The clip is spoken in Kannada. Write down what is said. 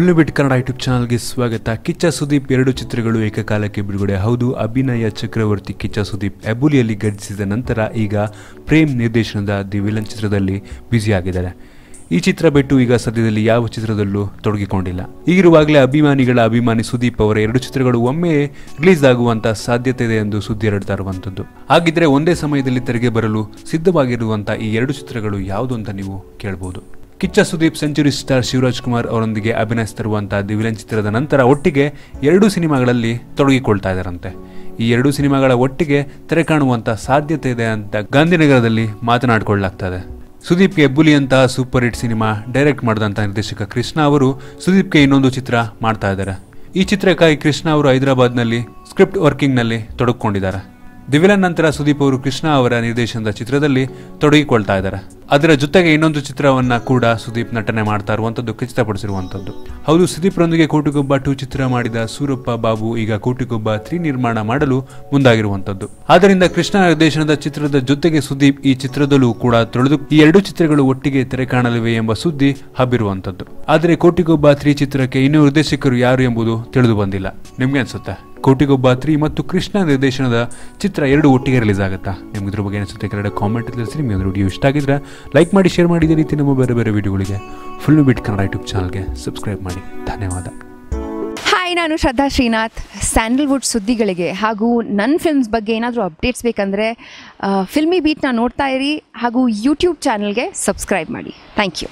ಫುಲ್ ಬಿಟ್ ಕನ್ನಡ ಯೂಟ್ಯೂಬ್ ಚಾನಲ್ಗೆ ಸ್ವಾಗತ. ಕಿಚ್ಚ ಸುದೀಪ್ ಎರಡು ಚಿತ್ರಗಳು ಏಕಕಾಲಕ್ಕೆ ಬಿಡುಗಡೆ. ಹೌದು, ಅಭಿನಯ ಚಕ್ರವರ್ತಿ ಕಿಚ್ಚ ಸುದೀಪ್ ಅಬುಲಿಯಲ್ಲಿ ಗರ್ಜಿಸಿದ ನಂತರ ಈಗ ಪ್ರೇಮ್ ನಿರ್ದೇಶನದ ದಿ ವಿಲನ್ ಚಿತ್ರದಲ್ಲಿ ಬ್ಯುಸಿಯಾಗಿದ್ದಾರೆ. ಈ ಚಿತ್ರ ಬಿಟ್ಟು ಈಗ ಸದ್ಯದಲ್ಲಿ ಯಾವ ಚಿತ್ರದಲ್ಲೂ ತೊಡಗಿಕೊಂಡಿಲ್ಲ. ಈಗಿರುವಾಗಲೇ ಅಭಿಮಾನಿಗಳ ಅಭಿಮಾನಿ ಸುದೀಪ್ ಅವರ ಎರಡು ಚಿತ್ರಗಳು ಒಮ್ಮೆ ರಿಲೀಸ್ ಆಗುವಂತ ಸಾಧ್ಯತೆ ಇದೆ ಎಂದು ಸುದ್ದಿ ಹರಡ್ತಾ ಇರುವಂಥದ್ದು ಹಾಗಿದ್ರೆ ಒಂದೇ ಸಮಯದಲ್ಲಿ ತೆರೆಗೆ ಬರಲು ಸಿದ್ಧವಾಗಿರುವಂತ ಈ ಎರಡು ಚಿತ್ರಗಳು ಯಾವುದು ಅಂತ ನೀವು ಕೇಳಬಹುದು ಕಿಚ್ಚ ಸುದೀಪ್ ಸೆಂಚುರಿ ಸ್ಟಾರ್ ಶಿವರಾಜ್ ಕುಮಾರ್ ಅವರೊಂದಿಗೆ ಅಭಿನಯಿಸ್ತಿರುವಂತಹ ದಿವಿಲನ್ ಚಿತ್ರದ ನಂತರ ಒಟ್ಟಿಗೆ ಎರಡು ಸಿನಿಮಾಗಳಲ್ಲಿ ತೊಡಗಿಕೊಳ್ತಾ ಇದ್ದಾರಂತೆ. ಈ ಎರಡು ಸಿನಿಮಾಗಳ ಒಟ್ಟಿಗೆ ತೆರೆ ಕಾಣುವಂಥ ಸಾಧ್ಯತೆ ಇದೆ ಅಂತ ಗಾಂಧಿನಗರದಲ್ಲಿ ಮಾತನಾಡಿಕೊಳ್ಳಲಾಗ್ತದೆ ಸುದೀಪ್ಗೆ ಬುಲಿ ಅಂತಹ ಸೂಪರ್ ಹಿಟ್ ಸಿನಿಮಾ ಡೈರೆಕ್ಟ್ ಮಾಡಿದಂಥ ನಿರ್ದೇಶಕ ಕೃಷ್ಣ ಅವರು ಸುದೀಪ್ಗೆ ಇನ್ನೊಂದು ಚಿತ್ರ ಮಾಡ್ತಾ ಇದ್ದಾರೆ. ಈ ಚಿತ್ರಕ್ಕಾಗಿ ಕೃಷ್ಣ ಅವರು ಹೈದರಾಬಾದ್ನಲ್ಲಿ ಸ್ಕ್ರಿಪ್ಟ್ ವರ್ಕಿಂಗ್ನಲ್ಲಿ ತೊಡಗಿಕೊಂಡಿದ್ದಾರೆ. ದಿವಿಲನ್ ನಂತರ ಸುದೀಪ್ ಅವರು ಕೃಷ್ಣ ಅವರ ನಿರ್ದೇಶನದ ಚಿತ್ರದಲ್ಲಿ ತೊಡಗಿಕೊಳ್ತಾ ಇದ್ದಾರೆ. ಅದರ ಜೊತೆಗೆ ಇನ್ನೊಂದು ಚಿತ್ರವನ್ನ ಕೂಡ ಸುದೀಪ್ ನಟನೆ ಮಾಡ್ತಾ ಇರುವಂತದ್ದು, ಖಚಿತಪಡಿಸಿರುವಂತದ್ದು. ಹೌದು, ಸುದೀಪ್ರೊಂದಿಗೆ ಕೋಟಿಗೊಬ್ಬ ಟೂ ಚಿತ್ರ ಮಾಡಿದ ಸೂರಪ್ಪ ಬಾಬು ಈಗ ಕೋಟಿಗೊಬ್ಬ ತ್ರೀ ನಿರ್ಮಾಣ ಮಾಡಲು ಮುಂದಾಗಿರುವಂತದ್ದು. ಆದ್ದರಿಂದ ಕೃಷ್ಣ ನಿರ್ದೇಶನದ ಚಿತ್ರದ ಜೊತೆಗೆ ಸುದೀಪ್ ಈ ಚಿತ್ರದಲ್ಲೂ ಕೂಡ ತೊಳೆದು, ಈ ಎರಡು ಚಿತ್ರಗಳು ಒಟ್ಟಿಗೆ ತೆರೆ ಕಾಣಲಿವೆ ಎಂಬ ಸುದ್ದಿ ಹಬ್ಬಿರುವಂತದ್ದು. ಆದರೆ ಕೋಟಿಗೊಬ್ಬ ತ್ರೀ ಚಿತ್ರಕ್ಕೆ ಇನ್ನೂ ನಿರ್ದೇಶಕರು ಯಾರು ಎಂಬುದು ತಿಳಿದು ಬಂದಿಲ್ಲ. ನಿಮ್ಗೆ ಅನ್ಸುತ್ತೆ? ಕೋಟಿಗೊಬ್ಬ ತ್ರೀ ಮತ್ತು ಕೃಷ್ಣ ನಿರ್ದೇಶನದ ಚಿತ್ರ ಎರಡು ಒಟ್ಟಿಗೆ ರಿಲೀಸ್ ಆಗುತ್ತಾ? ನಿಮ್ಗೆ ಇದ್ರ ಬಗ್ಗೆ ಅನಿಸುತ್ತೆ, ಕನ್ನಡ ಕಾಮೆಂಟ್ ತಿಳಿಸಿ ನಿಮಗೆ ವಿಡಿಯೋ ಇಷ್ಟ ಆಗಿದ್ರೆ ಲೈಕ್ ಮಾಡಿ ಶೇರ್ ಮಾಡಿ, ಇದೇ ರೀತಿ ನಮ್ಮ ಬೇರೆ ಬೇರೆ ವಿಡಿಯೋಗಳಿಗೆ ಫುಲ್ ಬಿಟ್ ಕನ್ನಡ ಯೂಟ್ಯೂಬ್ ಚಾನಲ್ಗೆ ಸಬ್ಸ್ಕ್ರೈಬ್ ಮಾಡಿ. ಧನ್ಯವಾದ. ಹಾಯ್ ನಾನು ಶ್ರದ್ಧಾ ಶ್ರೀನಾಥ್. ಸ್ಯಾಂಡಲ್ವುಡ್ ಸುದ್ದಿಗಳಿಗೆ ಹಾಗೂ ನನ್ನ ಫಿಲ್ಮ್ಸ್ ಬಗ್ಗೆ ಏನಾದರೂ ಅಪ್ಡೇಟ್ಸ್ ಬೇಕಂದರೆ ಫಿಲ್ಮಿ ಬೀಟ್ನ ನೋಡ್ತಾ ಇರಿ ಹಾಗೂ ಯೂಟ್ಯೂಬ್ ಚಾನಲ್ಗೆ ಸಬ್ಸ್ಕ್ರೈಬ್ ಮಾಡಿ. Thank you